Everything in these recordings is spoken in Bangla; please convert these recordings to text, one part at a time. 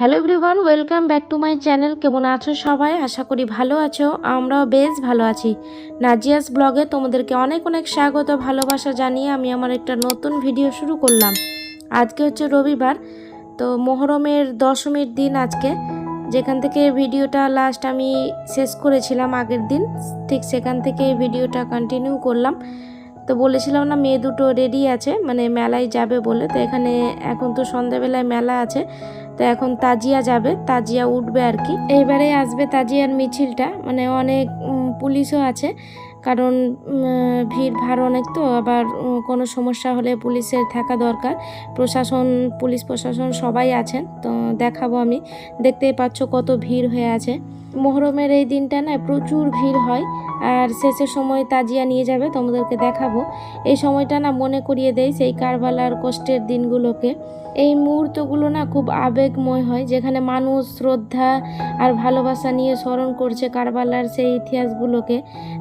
Hello everyone welcome back to my channel কেমন আছো সবাই? আশা করি ভালো আছো, আমরাও বেশ ভালো আছি। নাজিয়াস ব্লগে তোমাদেরকে অনেক অনেক স্বাগত, ভালোবাসা জানিয়ে আমি আমার একটা নতুন ভিডিও শুরু করলাম। আজকে হচ্ছে রবিবার, তো মোহরমের দশমীর দিন আজকে। যেখান থেকে ভিডিওটা লাস্ট আমি শেষ করেছিলাম আগের দিন, ঠিক সেখান থেকে ভিডিওটা কন্টিনিউ করলাম। তো বলেছিলাম না মেয়ে দুটো রেডি আছে মানে মেলায় যাবে বলে। তো এখানে এখন তো সন্ধ্যাবেলায় মেলা আছে, তো এখন তাজিয়া যাবে, তাজিয়া উঠবে আর কি। এইবারে আসবে তাজিয়ার মিছিলটা মানে অনেক পুলিশও আছে, কারণ ভিড় ভাড় অনেক তো, আবার কোনো সমস্যা হলে পুলিশের থাকা দরকার। প্রশাসন, পুলিশ প্রশাসন সবাই আছেন, তো দেখাবো আমি। দেখতেই পাচ্ছ কত ভিড় হয়ে আছে। মোহরমের এই দিনটা না প্রচুর ভিড় হয়, আর শেষের সময় তাজিয়া নিয়ে যাবে, তোমাদেরকে দেখাবো। এই সময়টা না মনে করিয়ে দেয় সেই কারবালার কষ্টের দিনগুলোকে। এই মুহূর্তগুলো না খুব আবেগময় হয়, যেখানে মানুষ শ্রদ্ধা আর ভালোবাসা নিয়ে স্মরণ করছে কারবালার সেই ইতিহাসগুলোকে।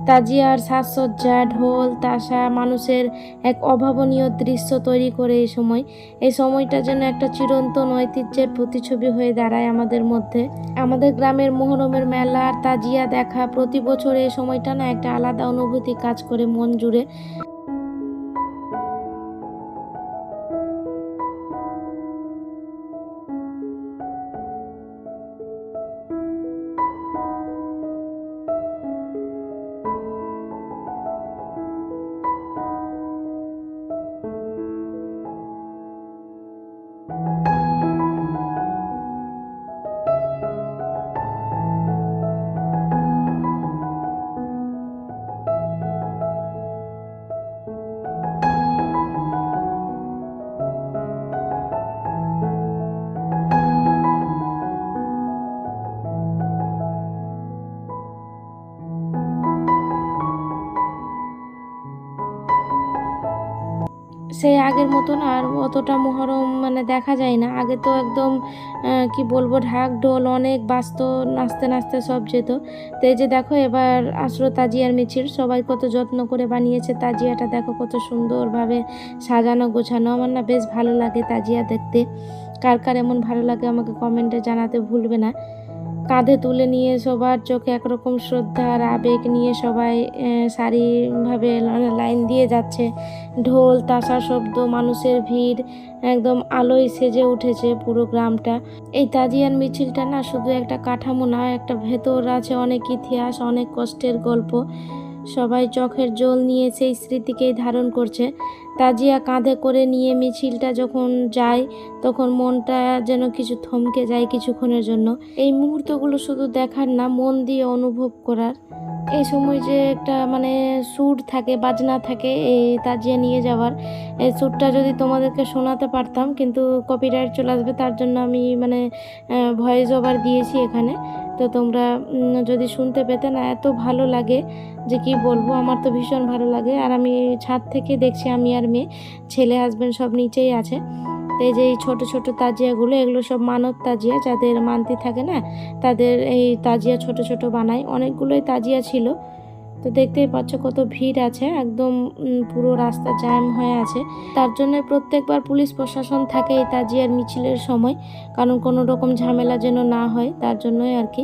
তাজিয়ার সাজসজ্জা, ঢোল, তাসা মানুষের এক অভাবনীয় দৃশ্য তৈরি করে এই সময়। এই সময়টা যেন একটা চিরন্তন ঐতিহ্যের প্রতিছবি হয়ে দাঁড়ায় আমাদের মধ্যে। আমাদের গ্রামের মোহরমের মেলা আর তাজিয়া দেখা, প্রতি বছর এই সময়টা না একটা আলাদা অনুভূতি কাজ করে মন জুড়ে। সেই আগের মতন আর অতটা মহরম মানে দেখা যায় না। আগে তো একদম কি বলব, ঢাক ঢোল অনেক বাজতো, নাচতে নাচতে সব যেত। তো এই যে দেখো, এবার আসলো তাজিয়ার মিছিল সবাই কত যত্ন করে বানিয়েছে তাজিয়াটা। দেখো কত সুন্দরভাবে সাজানো, গোছানো। আমার না বেশ ভালো লাগে তাজিয়া দেখতে। কার কার এমন ভালো লাগে আমাকে কমেন্টে জানাতে ভুলবে না। কাঁধে তুলে নিয়ে সবার চোখে একরকম শ্রদ্ধা আর আবেগ নিয়ে সবাই সারিভাবে লাইন দিয়ে যাচ্ছে। ঢোল, তাসা শব্দ, মানুষের ভিড়, একদম আলোয় সেজে উঠেছে পুরো গ্রামটা। এই তাজিয়ার মিছিলটা না শুধু একটা কাঠামো না, একটা ভেতর আছে অনেক ইতিহাস, অনেক কষ্টের গল্প। সবাই চোখের জল নিয়ে সেই স্মৃতিকেই ধারণ করছে। তাজিয়া কাঁধে করে নিয়ে মিছিলটা যখন যায়, তখন মনটা যেন কিছু থমকে যায় কিছুক্ষণের জন্য। এই মুহূর্তগুলো শুধু দেখার না, মন দিয়ে অনুভব করার। এই সময় যে একটা মানে সুর থাকে, বাজনা থাকে, এই তাজিয়া নিয়ে যাওয়ার। এই সুরটা যদি তোমাদেরকে শোনাতে পারতাম, কিন্তু কপিরাইট চলে আসবে, তার জন্য আমি মানে ভয়েস ওভার দিয়েছি এখানে। তো তোমরা যদি শুনতে পেতে না, এত ভালো লাগে যে কি বলব, আমার তো ভীষণ ভালো লাগে। আর আমি ছাদ থেকে দেখছি আমি আর মেয়ে, ছেলে হাজব্যান্ড সব নিচেই আছে। তো এই যে এই ছোটো ছোটো তাজিয়াগুলো, এগুলো সব মানব তাজিয়া, যাদের মানতি থাকে না, তাদের এই তাজিয়া ছোট ছোট বানায়। অনেকগুলোই তাজিয়া ছিল। তো দেখতেই পাচ্ছ কত ভিড় আছে, একদম পুরো রাস্তা জ্যাম হয়ে আছে। তার জন্য প্রত্যেকবার পুলিশ প্রশাসন থাকে এই তাজিয়ার মিছিলের সময়, কারণ কোনো রকম ঝামেলা যেন না হয়, তার জন্যই আর কি।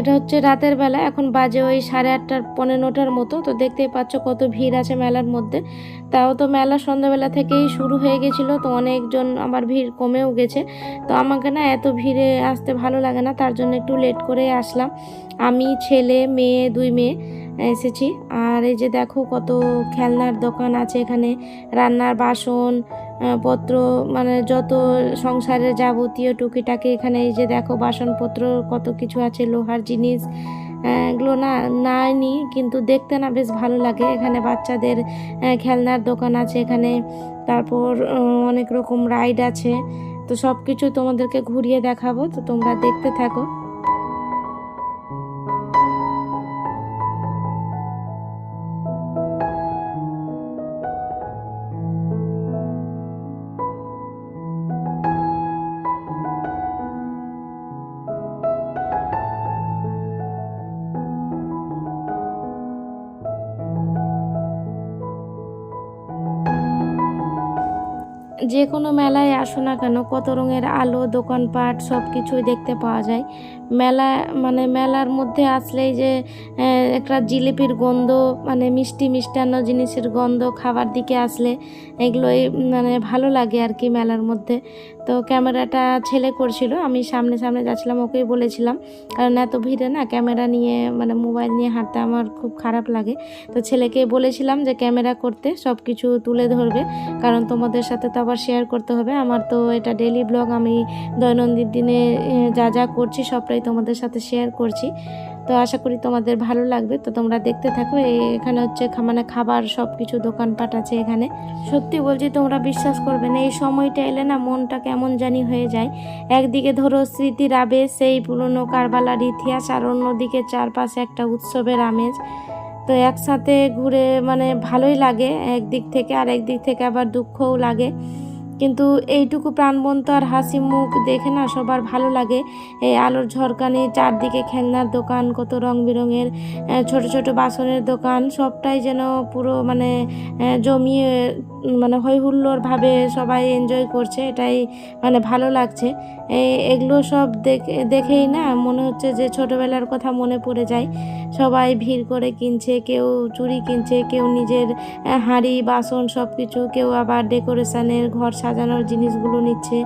এটা হচ্ছে রাতের বেলা, এখন বাজে ওই সাড়ে আটটার পনেরো নটার মতো, তো দেখতেই পাচ্ছ কত ভিড় আছে মেলার মধ্যে। তাও তো মেলা সন্ধ্যাবেলা থেকেই শুরু হয়ে গেছিল, তো অনেকজন আমার ভিড় কমেও গেছে। তো আমাকে না এত ভিড়ে আসতে ভালো লাগে না, তার জন্য একটু লেট করে আসলাম। আমি, ছেলে, মেয়ে, দুই মেয়ে এসেছি। আর এই যে দেখো কত খেলনার দোকান আছে এখানে, রান্নার বাসন পত্র মানে যত সংসারের যাবতীয় টুকিটাকি এখানে এই যে দেখো, বাসনপত্র, কত কিছু আছে, লোহার জিনিস এগুলো না নাই নি কিন্তু দেখতে না বেশ ভালো লাগে। এখানে বাচ্চাদের খেলনার দোকান আছে এখানে, তারপর অনেক রকম রাইড আছে। তো সব কিছু তোমাদেরকে ঘুরিয়ে দেখাবো, তো তোমরা দেখতে থাকো। যে কোনো মেলায় আসো না কেন কত রঙের আলো, দোকানপাট সব কিছুই দেখতে পাওয়া যায়। মেলা মানে মেলার মধ্যে আসলেই যে একটা জিলিপির গন্ধ মানে মিষ্টি মিষ্টান্ন জিনিসের গন্ধ খাবার দিকে আসলে এগুলোই মানে ভালো লাগে আর কি মেলার মধ্যে। তো ক্যামেরাটা ছেলে করছিল, আমি সামনে সামনে যাচ্ছিলাম, ওকেই বলেছিলাম, কারণ এত ভিড়ে না ক্যামেরা নিয়ে মানে মোবাইল নিয়ে হাঁটতে আমার খুব খারাপ লাগে। তো ছেলেকে বলেছিলাম যে ক্যামেরা করতে সব কিছু তুলে ধরবে, কারণ তোমাদের সাথে তো আবার শেয়ার করতে হবে। আমার তো এটা ডেলি ব্লগ আমি দৈনন্দিন দিনে যা যা করছি সবটাই তোমাদের সাথে শেয়ার করছি। তো আশা করি তোমাদের ভালো লাগবে। তো তোমরা দেখতে থাকো এখানে হচ্ছে মানে খাবার সব কিছু দোকানপাট আছে এখানে। সত্যি বলছি, তোমরা বিশ্বাস করবে না, এই সময়টা এলে না মনটা কেমন জানি হয়ে যায়। একদিকে ধরো স্মৃতির আবেশ, সেই পুরনো কারবালার ইতিহাস, আর অন্যদিকে চারপাশে একটা উৎসবের আমেজ। তো একসাথে ঘুরে মানে ভালোই লাগে, একদিক থেকে আর একদিক থেকে আবার দুঃখও লাগে। কিন্তু এইটুকু প্রাণবন্ত আর হাসি মুখ দেখে না সবার ভালো লাগে। এই আলোর ঝরকানি, চারদিকে খেলনার দোকান, কত রং বেরঙের ছোটো ছোট বাসনের দোকান, সবটাই যেন পুরো মানে জমিয়ে মানে হৈহুল্লোড়ভাবে সবাই এনজয় করছে, এটাই মানে ভালো লাগছে। এগুলো সব দেখে, দেখেই না মনে হচ্ছে যে ছোটবেলার কথা মনে পড়ে যায়। সবাই ভিড় করে কিনছে, কেউ চুড়ি কিনছে, কেউ নিজের হাঁড়ি, বাসন সব কিছু কেউ আবার ডেকোরেশনের ঘর সাজানোর জিনিসগুলো নিচ্ছে।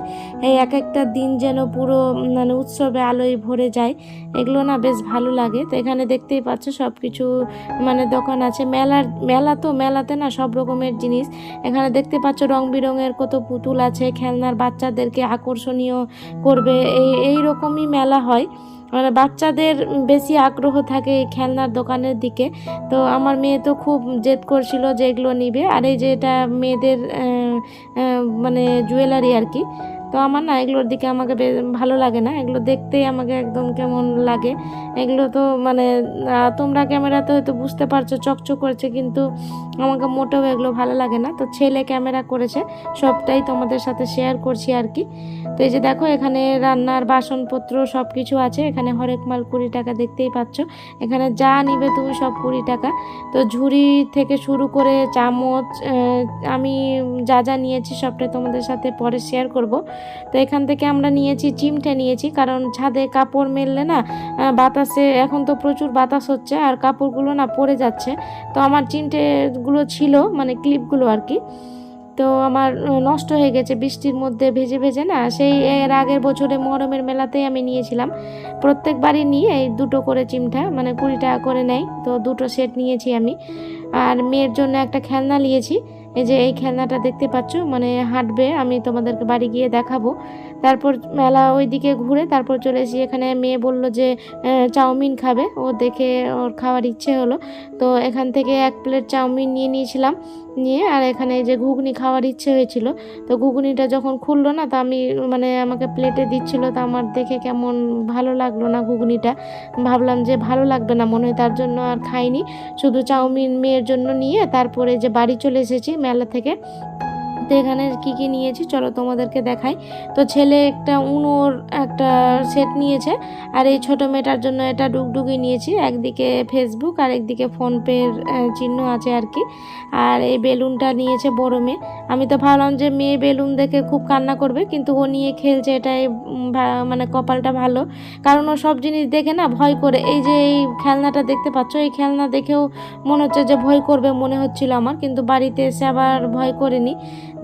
এই এক একটা দিন যেন পুরো মানে উৎসবে আলোয় ভরে যায়। এগুলো না বেশ ভালো লাগে। তো এখানে দেখতেই পাচ্ছ সব কিছু মানে দোকান আছে। মেলার, মেলা তো মেলাতে না সব রকমের জিনিস। এখানে দেখতে পাচ্ছ রং বিরঙের কত পুতুল আছে, খেলনার বাচ্চাদেরকে আকর্ষণীয় করবে, এই এই রকমই মেলা হয়। মানে বাচ্চাদের বেশি আগ্রহ থাকে এই খেলনার দোকানের দিকে। তো আমার মেয়ে তো খুব জেদ করছিল যে এগুলো নিবে। আর এই যে এটা মেয়েদের মানে জুয়েলারি আর কি। তো আমার না এগুলোর দিকে আমাকে ভালো লাগে না। এগুলো দেখতেই আমাকে একদম কেমন লাগে। এগুলো তো মানে তোমরা ক্যামেরাতে হয়তো বুঝতে পারছ, চকচক করছে, কিন্তু আমাকে মোটেও এগুলো ভালো লাগে না। তো ছেলে ক্যামেরা করেছে, সবটাই তোমাদের সাথে শেয়ার করছি আর কি। তো এই যে দেখো, এখানে রান্নার বাসনপত্র সব কিছু আছে। এখানে হরেক মাল কুড়ি টাকা দেখতেই পাচ্ছ। এখানে যা নিবে তুমি সব কুড়ি টাকা। তো ঝুড়ি থেকে শুরু করে চামচ আমি যা যা নিয়েছি সবটাই তোমাদের সাথে পরে শেয়ার করব। তো এখান থেকে আমরা নিয়েছি, চিমটে নিয়েছি, কারণ ছাদে কাপড় মেললে না বাতাসে এখন তো প্রচুর বাতাস হচ্ছে আর কাপড়গুলো না পড়ে যাচ্ছে। তো আমার চিমটেগুলো ছিল মানে ক্লিপগুলো আর কি। তো আমার নষ্ট হয়ে গেছে বৃষ্টির মধ্যে ভেজে ভেজে না, সেই এর আগের বছরে মহরমের মেলাতেই আমি নিয়েছিলাম। প্রত্যেকবারই নিয়ে এই দুটো করে চিমটা মানে কুড়ি টাকা করে নেয়। তো দুটো সেট নিয়েছি আমি। আর মেয়ের জন্য একটা খেলনা নিয়েছি। এই যে এই খেলনাটা দেখতে পাচ্ছ মানে হাঁটবে, আমি তোমাদেরকে বাড়ি গিয়ে দেখাবো। তারপর মেলা ওই দিকে ঘুরে তারপর চলে এসে এখানে মেয়ে বলল যে চাউমিন খাবে। ও দেখে ওর খাওয়ার ইচ্ছে হলো। তো এখান থেকে এক প্লেট চাউমিন নিয়ে নিয়েছিলাম। নিয়ে, আর এখানে যে ঘুগনি খাওয়ার ইচ্ছে হয়েছিল, তো ঘুগনিটা যখন খুললো না, তো আমি মানে আমাকে প্লেটে দিচ্ছিল, তো আমার দেখে কেমন ভালো লাগল না ঘুগনিটা। ভাবলাম যে ভালো লাগবে না, মনে হয় তার জন্য আর খাইনি। শুধু চাউমিন মেয়ের জন্য নিয়ে, তারপরে যে বাড়ি চলে এসেছি মেলা থেকে তো এখানে কি কি নিয়েছি? চলো তোমাদেরকে দেখাই। তো ছেলে একটা উনোর একটা সেট নিয়েছে, আর এই ছোট মেয়েটার জন্য এটা ডুগডুগি নিয়েছি। একদিকে ফেসবুক আর একদিকে ফোনপের চিহ্ন আছে আর কি। আর এই বেলুনটা নিয়েছে বড় মেয়ে। আমি তো ভাবলাম যে মেয়ে বেলুন দেখে খুব কান্না করবে, কিন্তু ও নিয়ে খেলছে এটাই মানে কপালটা ভালো। কারণ ও সব জিনিস দেখে না ভয় করে। এই যে এই খেলনাটা দেখতে পাচ্ছ? এই খেলনা দেখেও মনে হচ্ছে যে ভয় করবে মনে হচ্ছিল আমার, কিন্তু বাড়িতে এসে আবার ভয় করেনি।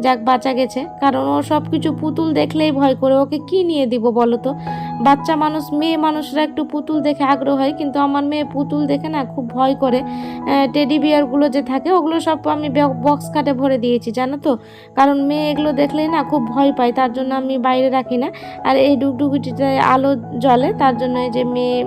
যাক, বাঁচা গেছে। কারণ ও সব কিছু পুতুল দেখলেই ভয় করে। ওকে কি নিয়ে দিব বলো তো? বাচ্চা মানুষ, মেয়ে মানুষরা একটু পুতুল দেখে আগ্রহ হয়, কিন্তু আমার মেয়ে পুতুল দেখে না খুব ভয় করে। টেডি বিয়ারগুলো যে থাকে, ওগুলো সব আমি বক্স কাটে ভরে দিয়েছি, জানো তো? কারণ মেয়ে এগুলো দেখলেই না খুব ভয় পায়, তার জন্য আমি বাইরে রাখি না। আর এই ডুগডুগিটিতে আলো জ্বলে, তার জন্য এই যে মেয়ে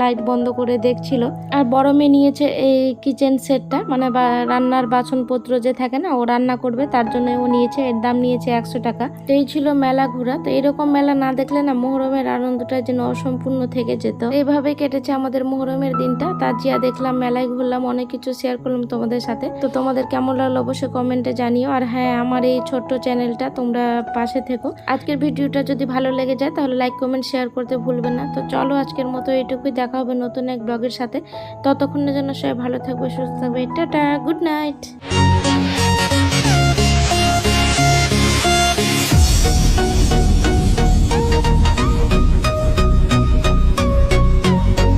লাইট বন্ধ করে দেখছিল। আর বড় মেয়ে নিয়েছে এই কিচেন সেটটা মানে রান্নার বাসনপত্র যে থাকে না, ও রান্না করবে, তার জন্য ও নিয়েছে, এর দাম নিয়েছে একশো টাকা। তো এই ছিল মেলা ঘোরা। তো এরকম মেলা না দেখলে না মোহরমের আনন্দটা যেন অসম্পূর্ণ থেকে যেত। এইভাবে কেটেছে আমাদের মোহরমের দিনটা। তাজিয়া দেখলাম, মেলায় ঘুরলাম, অনেক কিছু শেয়ার করলাম তোমাদের সাথে। তো তোমাদের কেমন লাগল অবশ্যই কমেন্টে জানিও। আর হ্যাঁ আমার এই ছোট্ট চ্যানেলটা তোমরা পাশে থেকো। আজকের ভিডিওটা যদি ভালো লেগে যায়, তাহলে লাইক কমেন্ট শেয়ার করতে ভুলবে না। তো চলো আজকের মতো এইটুকুই দেখা হবে নতুন এক ব্লগের সাথে। ততক্ষণের জন্য সবাই ভালো থাকবে, সুস্থ থাকবে। Tata good night